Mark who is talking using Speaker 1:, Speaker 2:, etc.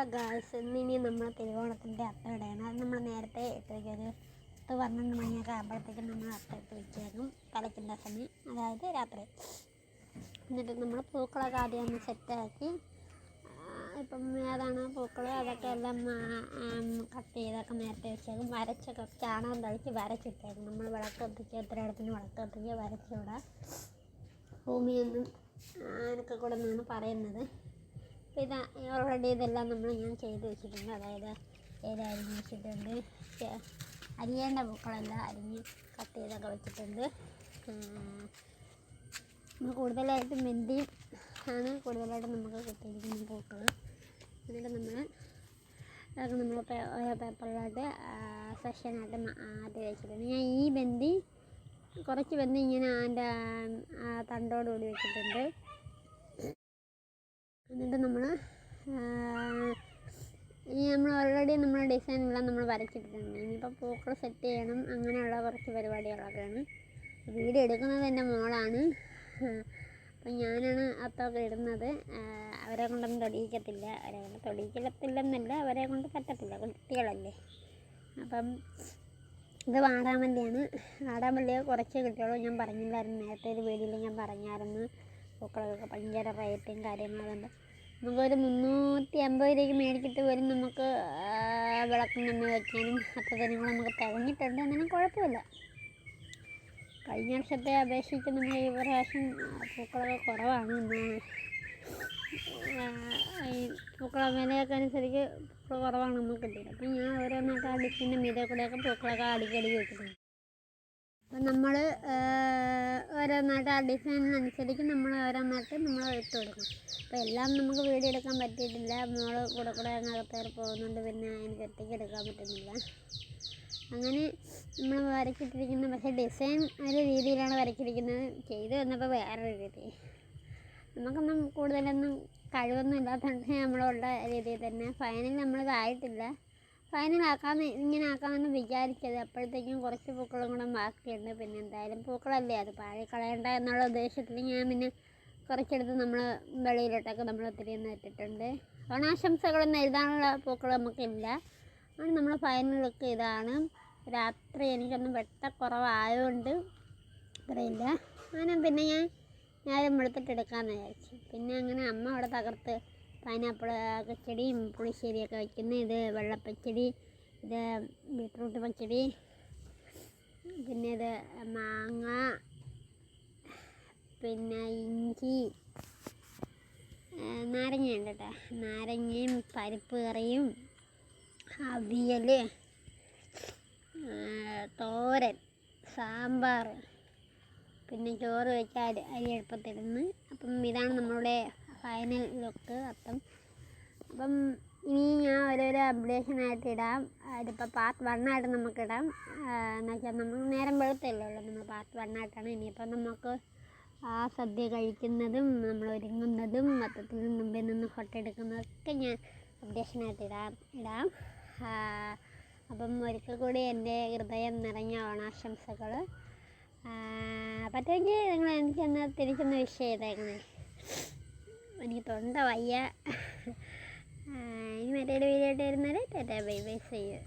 Speaker 1: Hello girls ഇനി നമ്മൾ തിരുവോണത്തിന്റെ അത്തമിടയാണ് അത് നമ്മൾ നേരത്തെ ഇട്ടേക്ക് ഒരു പത്ത് പന്ത്രണ്ട് മണിയൊക്കെ ആകുമ്പോഴത്തേക്കും നമ്മൾ അത്ത ഇട്ട് വെച്ചേക്കും. തലയ്ക്കുന്ന സമയം അതായത് രാത്രി. എന്നിട്ട് നമ്മൾ പൂക്കളൊക്കെ ആദ്യം ഒന്ന് സെറ്റാക്കി ഇപ്പം ഏതാണ് പൂക്കൾ അതൊക്കെ എല്ലാം കട്ട് ചെയ്തൊക്കെ നേരത്തെ വെച്ചേക്കും. വരച്ചൊക്കെ ചാണകം തളിച്ച് വരച്ചിട്ടേക്കും. നമ്മൾ വിളക്ക് കത്തിച്ച് എത്ര ഇടത്തിന് വിളക്ക് കത്തിച്ച് വരച്ചിവിടെ ഭൂമിയൊന്നും അതിനൊക്കെ കൂടെ നിന്നാണ് പറയുന്നത്. അപ്പോൾ ഓൾറെഡി ഇതെല്ലാം നമ്മൾ ഞാൻ ചെയ്ത് വെച്ചിട്ടുണ്ട്. അതായത് ഏത് അരിഞ്ഞ് വെച്ചിട്ടുണ്ട്? അരിയേണ്ട പൂക്കളെല്ലാം അരിഞ്ഞ് കട്ട് ചെയ്തൊക്കെ വെച്ചിട്ടുണ്ട്. കൂടുതലായിട്ടും മെന്തിയും ആണ് കൂടുതലായിട്ടും നമുക്ക് കിട്ടിയിരിക്കുന്ന പൂക്കൾ എന്നിട്ട് നമ്മൾ അതൊക്കെ നമ്മൾ ഓരോ പേപ്പറിലായിട്ട് സെഷനായിട്ട് ആദ്യം വെച്ചിട്ടുണ്ട്. ഞാൻ ഈ ബന്തി കുറച്ച് ബന്തി ഇങ്ങനെ അതിന്റെ തണ്ടോടുകൂടി വെച്ചിട്ടുണ്ട് എന്നിട്ട് നമ്മൾ ഇനി ഓൾറെഡി നമ്മൾ ഡിസൈനെല്ലാം നമ്മൾ വരച്ചിട്ടിട്ടുണ്ട്. ഇനിയിപ്പോൾ പൂക്കൾ സെറ്റ് ചെയ്യണം. അങ്ങനെയുള്ള കുറച്ച് പരിപാടികളൊക്കെയാണ് വീഡിയോ എടുക്കുന്നത് എന്റെ മോളാണ്. അപ്പം ഞാനാണ് അത്തൊക്കെ ഇടുന്നത്. അവരെ കൊണ്ടൊന്നും തൊടിയിക്കത്തില്ല. അവരെ കൊണ്ട് തൊടിയിക്കത്തില്ലെന്നല്ല അവരെ കൊണ്ട് പറ്റത്തില്ല. കുട്ടികളല്ലേ. അപ്പം ഇത് വാടാമല്ലിയാണ് വാടാമല്ലി കുറച്ച് കിട്ടുള്ളൂ ഞാൻ പറഞ്ഞില്ലായിരുന്നു. നേരത്തെ ഒരു വീഡിയോയിൽ ഞാൻ പറഞ്ഞായിരുന്നു. പൂക്കളൊക്കെ ഭയങ്കര റേറ്റും കാര്യങ്ങളുണ്ട് നമുക്കൊരു മുന്നൂറ്റി അമ്പത് രൂപയ്ക്ക് മേടിച്ചിട്ട് പോലും നമുക്ക് വിളക്കും നമ്മൾ വയ്ക്കാനും അത്തതിനും നമുക്ക് തികഞ്ഞിട്ടുണ്ട് എന്നാലും കുഴപ്പമില്ല. കഴിഞ്ഞ വർഷത്തെ അപേക്ഷിച്ച് നമ്മൾ ഈ പ്രാവശ്യം പൂക്കളൊക്കെ കുറവാണ് ഈ പൂക്കള വിലയൊക്കെ അനുസരിച്ച് പൂക്കൾ കുറവാണ് നമുക്ക് കിട്ടിയത്. അപ്പം ഞാൻ ഓരോന്നൊക്കെ ആ ഡിഷിന്റെ മീതെ കൂടെയൊക്കെ പൂക്കളൊക്കെ അടുക്കടി വെച്ചിട്ടുണ്ട്. അപ്പം നമ്മൾ ഓരോന്നായിട്ട് ആ ഡിസൈനിനനുസരിച്ച് നമ്മൾ ഓരോന്നായിട്ട് നമ്മൾ ഇട്ട് കൊടുക്കും. അപ്പോൾ എല്ലാം നമുക്ക് വീഡിയോ എടുക്കാൻ പറ്റിയിട്ടില്ല. മോൾ കൂടെ കൂടെ അങ്ങ് അകത്തേറി പോകുന്നുണ്ട്. പിന്നെ എനിക്ക് ഒറ്റയ്ക്ക് എടുക്കാൻ പറ്റുന്നില്ല. അങ്ങനെ നമ്മൾ വരച്ചിട്ടിരിക്കുന്ന പക്ഷേ ഡിസൈൻ ഒരു രീതിയിലാണ് വരച്ചിരിക്കുന്നത്. ചെയ്തു വന്നപ്പോൾ വേറൊരു രീതി. നമുക്കൊന്നും കൂടുതലൊന്നും കഴിവൊന്നും ഇല്ലാത്തതുകൊണ്ട് നമ്മളുള്ള രീതിയിൽ തന്നെ. ഫൈനൽ നമ്മളിതായിട്ടില്ല. ഫൈനലാക്കാമെന്ന് ഇങ്ങനെ ആക്കാമെന്ന് വിചാരിച്ചത് അപ്പോഴത്തേക്കും കുറച്ച് പൂക്കളും കൂടെ ബാക്കിയുണ്ട്. പിന്നെ എന്തായാലും പൂക്കളല്ലേ? അത് പാഴി കളയണ്ട എന്നുള്ള ഉദ്ദേശത്തിൽ ഞാൻ പിന്നെ കുറച്ചെടുത്ത് നമ്മൾ വെളിയിലോട്ടൊക്കെ നമ്മൾ ഒത്തിരി ഒന്ന് ഇട്ടിട്ടുണ്ട്. ഓണാശംസകളൊന്നും എഴുതാനുള്ള പൂക്കൾ നമുക്കില്ല. അതുകൊണ്ട് നമ്മൾ ഫൈനൽ ലുക്ക് ഇതാണ്. രാത്രി എനിക്കൊന്ന് വെട്ടക്കുറവായതുകൊണ്ട് ഇത്രയില്ല. അങ്ങനെ പിന്നെ ഞാൻ ഞാനും വെളുത്തിട്ടെടുക്കാമെന്ന് വിചാരിച്ചു. പിന്നെ അങ്ങനെ അമ്മ അവിടെ തകർത്ത് പൈനാപ്പിൾ പച്ചടിയും പുളിശ്ശേരിയൊക്കെ വയ്ക്കുന്നു ഇത് വെള്ളപ്പച്ചടി ഇത് ബീട്രൂട്ട് പച്ചടി പിന്നെ ഇത് മാങ്ങ പിന്നെ ഇഞ്ചി നാരങ്ങയുണ്ട് കേട്ടോ നാരങ്ങയും പരിപ്പ് കറിയും അവിയൽ തോരൻ സാമ്പാർ പിന്നെ ചോറ് വെച്ചാൽ അരി എളുപ്പത്തിടുന്നു അപ്പം ഇതാണ് നമ്മളുടെ ഫൈനൽ ലുക്ക് അപ്പം അപ്പം ഇനി ഞാൻ ഓരോരോ അപ്ഡേഷനായിട്ട് ഇടാം. അതിപ്പോൾ പാർട്ട് വണ്ണായിട്ട് നമുക്കിടാം എന്ന് വെച്ചാൽ നമ്മൾ നേരം വെളുത്തല്ലേ ഉള്ളൂ. നമ്മൾ പാർട്ട് വണ്ണായിട്ടാണ് ഇനിയിപ്പോൾ നമുക്ക് ആ സദ്യ കഴിക്കുന്നതും നമ്മൾ ഒരുങ്ങുന്നതും മൊത്തത്തിൽ മുമ്പിൽ നിന്ന് ഫോട്ടോ എടുക്കുന്നതൊക്കെ ഞാൻ അപ്ഡേഷനായിട്ട് ഇടാം. ഇടാം. അപ്പം ഒരിക്കൽ കൂടി എന്റെ ഹൃദയം നിറഞ്ഞ ഓണാശംസകൾ പറ്റുമെങ്കിൽ നിങ്ങൾ എനിക്കൊന്ന് തിരിച്ചൊന്ന് വിഷ് ചെയ്തേക്കണേ. എനിക്ക് തൊണ്ട വയ്യ. ഇനി മറ്റൊരു വീഡിയോ ആയിട്ട് വരുന്നത് ടാറ്റാ ബൈ ബൈ ചെയ്യും